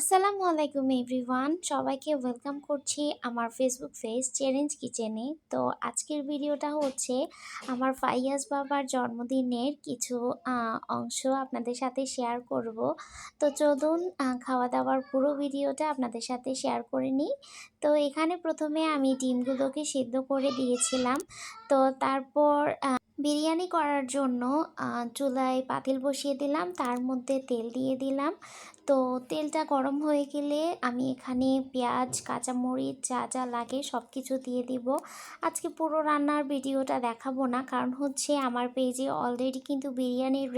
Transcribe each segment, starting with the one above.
আসসালামু আলাইকুম এভরিওয়ান। সবাইকে ওয়েলকাম করছি আমার ফেসবুক পেজ চ্যালেঞ্জ কিচেনে তো আজকের ভিডিওটা হচ্ছে আমার ফাইয়াজ বাবার জন্মদিনের কিছু অংশ আপনাদের সাথে শেয়ার করব। তো চলুন খাওয়া দাওয়ার পুরো ভিডিওটা আপনাদের সাথে শেয়ার করে নিই। তো এখানে প্রথমে আমি ডিমগুলোকে সিদ্ধ করে দিয়েছিলাম। তো তারপর বিরিয়ানি করার জন্য চুলায় পাতিল বসিয়ে দিলাম। তার মধ্যে তেল দিয়ে দিলাম। তো তেলটা গরম হয়ে গেলে আমি এখানে পেঁয়াজ, কাঁচামরিচ যা যা লাগে সব কিছু দিয়ে দিব। আজকে পুরো রান্নার ভিডিওটা দেখাবো না, কারণ হচ্ছে আমার পেজে অলরেডি কিন্তু বিরিয়ানির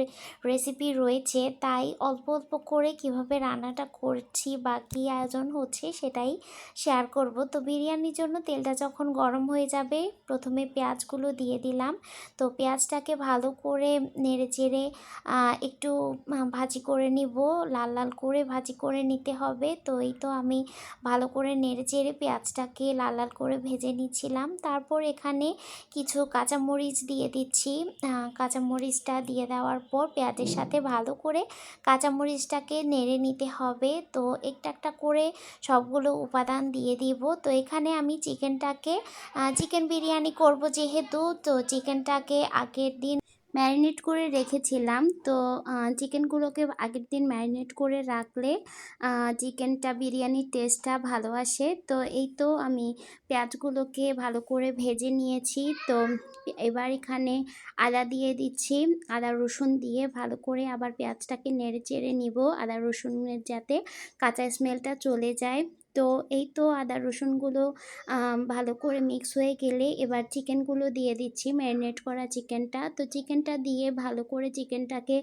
রেসিপি রয়েছে, তাই অল্প অল্প করে কীভাবে রান্নাটা করছি বা কী আয়োজন হচ্ছে সেটাই শেয়ার করব। তো বিরিয়ানির জন্য তেলটা যখন গরম হয়ে যাবে, প্রথমে পেঁয়াজগুলো দিয়ে দিলাম। তো পেঁয়াজটাকে ভালো করে নেড়ে চেড়ে একটু ভাজি করে নিব, লাল লাল করে ভাজি করে নিতে হবে। তো এই তো আমি ভালো করে নেড়ে চেড়ে পেঁয়াজটাকে লাল লাল করে ভেজে নিচ্ছিলাম। তারপর এখানে কিছু কাঁচামরিচ দিয়ে দিচ্ছি। কাঁচামরিচটা দিয়ে দেওয়ার পর পেঁয়াজের সাথে ভালো করে কাঁচামরিচটাকে নেড়ে নিতে হবে। তো একটা একটা করে সবগুলো উপাদান দিয়ে দিব। তো এখানে আমি চিকেনটাকে চিকেন বিরিয়ানি করব যেহেতু। তো চিকেনটাকে আগের দিন ম্যারিনেট করে রেখেছিলাম। তো চিকেনগুলোকে আগের দিন ম্যারিনেট করে রাখলে চিকেনটা, বিরিয়ানির টেস্টটা ভালো আসে। তো, এই তো আমি পেঁয়াজগুলোকে ভালো করে ভেজে নিয়েছি। তো, এবার এখানে আদা দিয়ে দিচ্ছি। আদা, রসুন দিয়ে ভালো করে আবার পেঁয়াজটাকে নেড়ে চেড়ে নিব। আদা, রসুনের যাতে কাঁচা স্মেলটা চলে যায়। তো এই তো আদা রসুনগুলো ভালো করে মিক্স হয়ে গেলে এবার চিকেনগুলো দিয়ে দিচ্ছি ম্যারিনেট করা চিকেনটা তো চিকেনটা দিয়ে ভালো করে চিকেনটাকে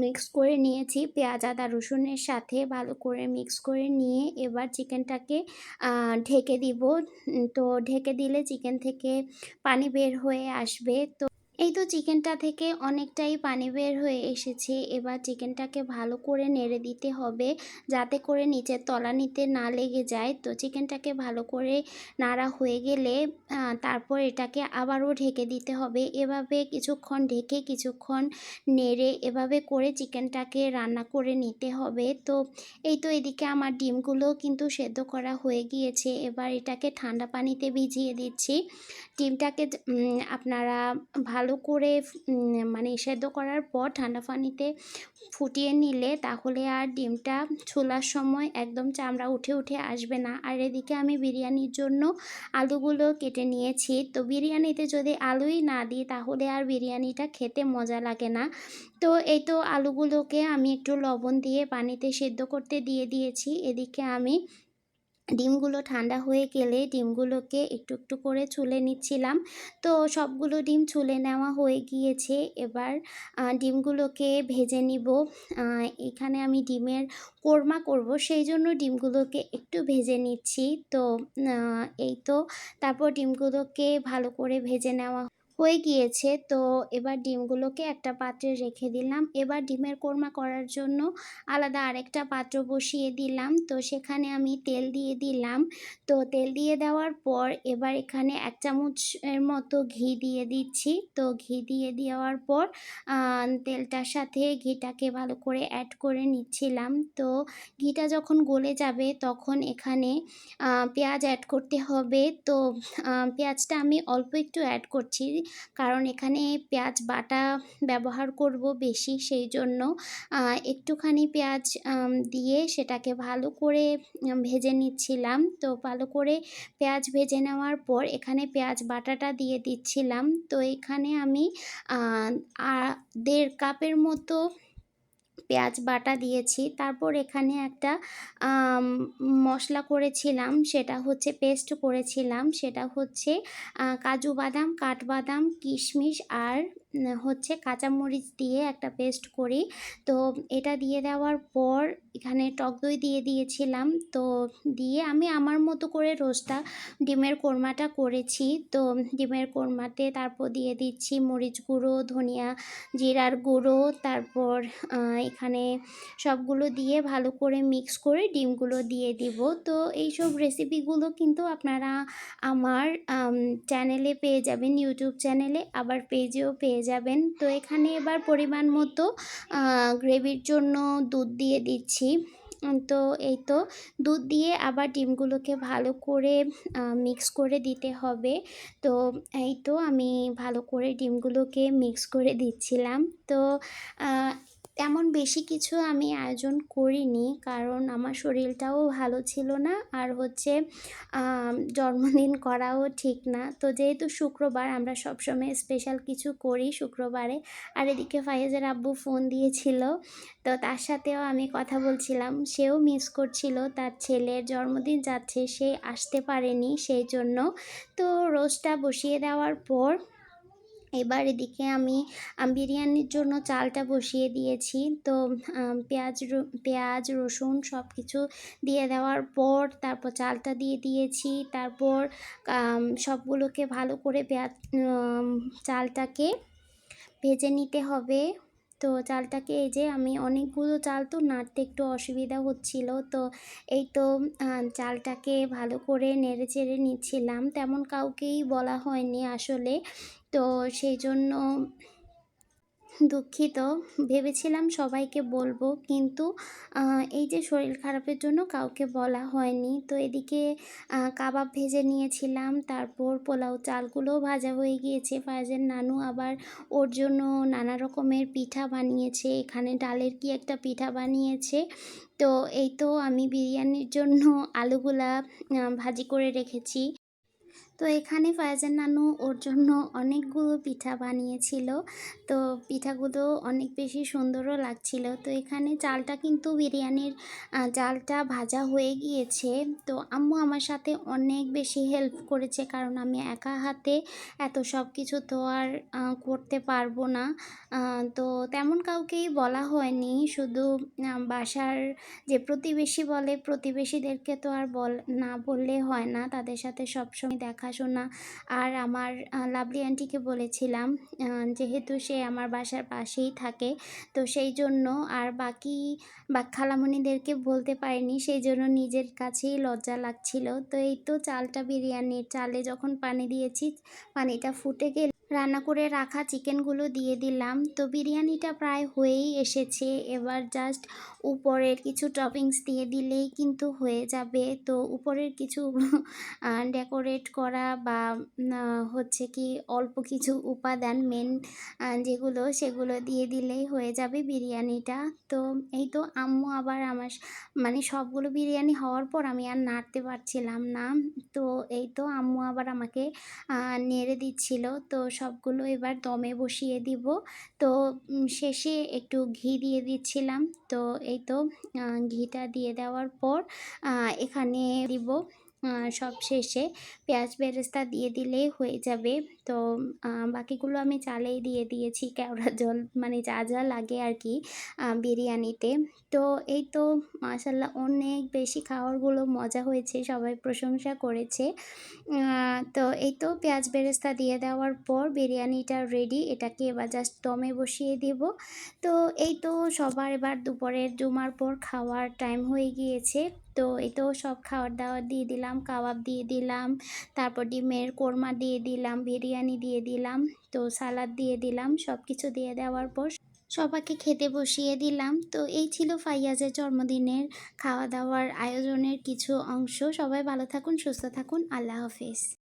মিক্স করে নিয়েছি। পেঁয়াজ, আদা, রসুনের সাথে ভালো করে মিক্স করে নিয়ে এবার চিকেনটাকে ঢেকে দিব। তো ঢেকে দিলে চিকেন থেকে পানি বের হয়ে আসবে। তো এই তো চিকেনটা থেকে অনেকটাই পানি বের হয়ে এসেছে। এবার চিকেনটাকে ভালো করে নেড়ে দিতে হবে যাতে করে নিচের তলানিতে না লেগে যায়। তো চিকেনটাকে ভালো করে নাড়া হয়ে গেলে তারপর এটাকে আবারও ঢেকে দিতে হবে। এভাবে কিছুক্ষণ ঢেকে কিছুক্ষণ নেড়ে এভাবে করে চিকেনটাকে রান্না করে নিতে হবে। তো এই তো এদিকে আমার ডিমগুলো কিন্তু সেদ্ধ করা হয়ে গিয়েছে। এবার এটাকে ঠান্ডা পানিতে ভিজিয়ে দিচ্ছি। ডিমটাকে আপনারা ভালো ভালো করে মানে সেদ্ধ করার পর ঠান্ডা পানিতে ফুটিয়ে নিলে তাহলে আর ডিমটা ছোলার সময় একদম চামড়া উঠে উঠে আসবে না। আর এদিকে আমি বিরিয়ানির জন্য আলুগুলো কেটে নিয়েছি। তো বিরিয়ানিতে যদি আলুই না দিই তাহলে আর বিরিয়ানিটা খেতে মজা লাগে না। তো এই তো আলুগুলোকে আমি একটু লবণ দিয়ে পানিতে সেদ্ধ করতে দিয়ে দিয়েছি। এদিকে আমি ডিমগুলো ঠান্ডা হয়ে গেলে ডিমগুলোকে একটু একটু করে ছুলে নিচ্ছিলাম। তো সবগুলো ডিম ছুলে নেওয়া হয়ে গিয়েছে। এবার ডিমগুলোকে ভেজে নিব। এখানে আমি ডিমের কোরমা করব, সেই জন্য ডিমগুলোকে একটু ভেজে নিচ্ছি। তো এই তো। তারপর ডিমগুলোকে ভালো করে ভেজে নেওয়া হয়ে গিয়েছে। তো এবার ডিমগুলোকে একটা পাত্রে রেখে দিলাম। এবার ডিমের কোরমা করার জন্য আলাদা আরেকটা পাত্র বসিয়ে দিলাম। তো সেখানে আমি তেল দিয়ে দিলাম। তো তেল দিয়ে দেওয়ার পর এবার এখানে এক চামচের মতো ঘি দিয়ে দিচ্ছি। তো ঘি দিয়ে দেওয়ার পর তেলটার সাথে ঘিটাকে ভালো করে অ্যাড করে নিচ্ছিলাম। তো ঘিটা যখন গলে যাবে তখন এখানে পেঁয়াজ অ্যাড করতে হবে। তো পেঁয়াজটা আমি অল্প একটু অ্যাড করছি। কারণ এখানে পেঁয়াজ বাটা ব্যবহার করব বেশি সেই জন্য। একটুখানি পেঁয়াজ দিয়ে সেটাকে ভালো করে ভেজে নিচ্ছিলাম। তো ভালো করে পেঁয়াজ ভেজে নেওয়ার পর এখানে পেঁয়াজ বাটাটা দিয়ে দিচ্ছিলাম। তো এখানে আমি দেড় কাপের মতো পেঁয়াজ বাটা দিয়েছি। তারপর এখানে একটা মশলা করেছিলাম। সেটা হচ্ছে পেস্ট করেছিলাম। সেটা হচ্ছে কাজু বাদাম, কাঠবাদাম, কিশমিশ আর হচ্ছে কাঁচামরিচ দিয়ে একটা পেস্ট করি। তো এটা দিয়ে দেওয়ার পর এখানে টক দই দিয়ে দিয়েছিলাম। তো দিয়ে আমি আমার মতো করে রোস্টটা ডিমের কোরমাটা করেছি। তো ডিমের কোরমাতে তারপর দিয়ে দিচ্ছি মরিচ গুঁড়ো, ধনিয়া জিরার গুঁড়ো, তারপর এখানে সবগুলো দিয়ে ভালো করে মিক্স করে ডিমগুলো দিয়ে দিব। তো এইসব রেসিপিগুলো কিন্তু আপনারা আমার চ্যানেলে পেয়ে যাবেন, ইউটিউব চ্যানেলে, আবার পেজেও পেয়ে যাবেন। তো এখানে এবার পরিমাণ মতো গ্রেভির জন্য দুধ দিয়ে দিচ্ছি। তো এই তো, দুধ দিয়ে আবার ডিমগুলোকে ভালো করে মিক্স করে দিতে হবে। তো এই তো আমি ভালো করে ডিমগুলোকে মিক্স করে দিচ্ছিলাম। তো তেমন বেশি কিছু আমি আয়োজন করিনি, কারণ আমার শরীরটাও ভালো ছিল না। আর হচ্ছে জন্মদিন করাও ঠিক না। তো যেহেতু শুক্রবার, আমরা সবসময় স্পেশাল কিছু করি শুক্রবারে। আর এদিকে ফাইজের আব্বু ফোন দিয়েছিল, তো তার সাথেও আমি কথা বলছিলাম। সেও মিস করছিল, তার ছেলের জন্মদিন যাচ্ছে, সে আসতে পারেনি, সেই জন্য। তো রোজটা বসিয়ে দেওয়ার পর এবার এদিকে আমি বিরিয়ানির জন্য চালটা বসিয়ে দিয়েছি। তো পেঁয়াজ পেঁয়াজ, রসুন সব কিছু দিয়ে দেওয়ার পর তারপর চালটা দিয়ে দিয়েছি। তারপর সবগুলোকে ভালো করে পেঁয়াজ চালটাকে ভেজে নিতে হবে। তো চালটাকে এই যে আমি অনেকগুলো চাল তো নাড়তে একটু অসুবিধা হচ্ছিল। তো এই তো চালটাকে ভালো করে নেড়ে চেড়ে নিচ্ছিলাম। তেমন কাউকেই বলা হয়নি আসলে। তো সেই জন্য দুঃখিত। ভেবেছিলাম সবাইকে বলব, কিন্তু এই যে শরীর খারাপের জন্য কাউকে বলা হয়নি। তো এদিকে কাবাব ভেজে নিয়েছিলাম, তারপর পোলাও চালগুলোও ভাজা হয়ে গিয়েছে। ফায়াজের নানু আবার ওর জন্য নানা রকমের পিঠা বানিয়েছে। এখানে ডালের কি একটা পিঠা বানিয়েছে। তো এই তো আমি বিরিয়ানির জন্য আলুগুলা ভাজি করে রেখেছি। তো এখানে ফায়াজান নানু ওর জন্য অনেকগুলো পিঠা বানিয়েছিল। তো পিঠাগুলো অনেক বেশি সুন্দরও লাগছিল। তো এখানে চালটা কিন্তু বিরিয়ানির চালটা ভাজা হয়ে গিয়েছে। তো আম্মু আমার সাথে অনেক বেশি হেল্প করেছে কারণ আমি একা হাতে এত সব কিছু তো আর করতে পারব না। তো তেমন কাউকেই বলা হয়নি। শুধু বাসার যে প্রতিবেশী বলে, প্রতিবেশীদেরকে তো আর বল, না বললে হয় না। তাদের সাথে সবসময় দেখাশোনা আর আমার লাভলি আন্টিকে বলেছিলাম যেহেতু সে আমার বাসার পাশেই থাকে, তো সেই জন্য আর বাকি বা, খালামণিদেরকে বলতে পারিনি, সেই জন্য নিজের কাছেই লজ্জা লাগছিল। তো এই তো চালটা বিরিয়ানির চালে যখন পানি দিয়েছি, পানিটা ফুটে গেলে রান্না করে রাখা চিকেনগুলো দিয়ে দিলাম। তো বিরিয়ানিটা প্রায় হয়েই এসেছে। এবার জাস্ট উপরের কিছু টপিংস দিয়ে দিলেই কিন্তু হয়ে যাবে। তো উপরের কিছু ডেকোরেট করা বা হচ্ছে কি অল্প কিছু উপাদান মেন যেগুলো সেগুলো দিয়ে দিলেই হয়ে যাবে বিরিয়ানিটা। তো এই তো আম্মু আবার আমার মানে সবগুলো বিরিয়ানি হওয়ার পর আমি আর নাড়তে পারছিলাম না। তো এই তো আম্মু আবার আমাকে নেড়ে দিচ্ছিল। তো সবগুলো এবার দমে বসিয়ে দিব। তো শেষে একটু ঘি দিয়ে দিচ্ছিলাম। তো, এই তো ঘিটা দিয়ে দেওয়ার পর এখানে দিব সব শেষে পেঁয়াজ বেরেস্তা দিয়ে দিলেই হয়ে যাবে। তো বাকিগুলো আমি চালেই দিয়ে দিয়েছি কেওড়া জল মানে যা যা লাগে আর কি বিরিয়ানিতে। তো, এই তো মাসাল্লাহ অনেক বেশি খাবারগুলো মজা হয়েছে, সবাই প্রশংসা করেছে। তো, এই তো পেঁয়াজ বেরেস্তা দিয়ে দেওয়ার পর বিরিয়ানিটা রেডি এটাকে এবার জাস্ট দমে বসিয়ে দেব। তো, এই তো সবার এবার দুপুরের জুমার পর খাওয়ার টাইম হয়ে গিয়েছে। তো এই তো সব খাওয়ার দাওয়ার দিয়ে দিলাম, কাবাব দিয়ে দিলাম, তারপর ডিমের কোরমা দিয়ে দিলাম, বিরিয়ানি দিয়ে দিলাম, তো সালাদ দিয়ে দিলাম সব কিছু দিয়ে দেওয়ার পর সবাইকে খেতে বসিয়ে দিলাম। তো এই ছিল ফাইয়াজের জন্মদিনের খাওয়া দাওয়ার আয়োজনের কিছু অংশ। সবাই ভালো থাকুন, সুস্থ থাকুন। আল্লাহ হাফেজ।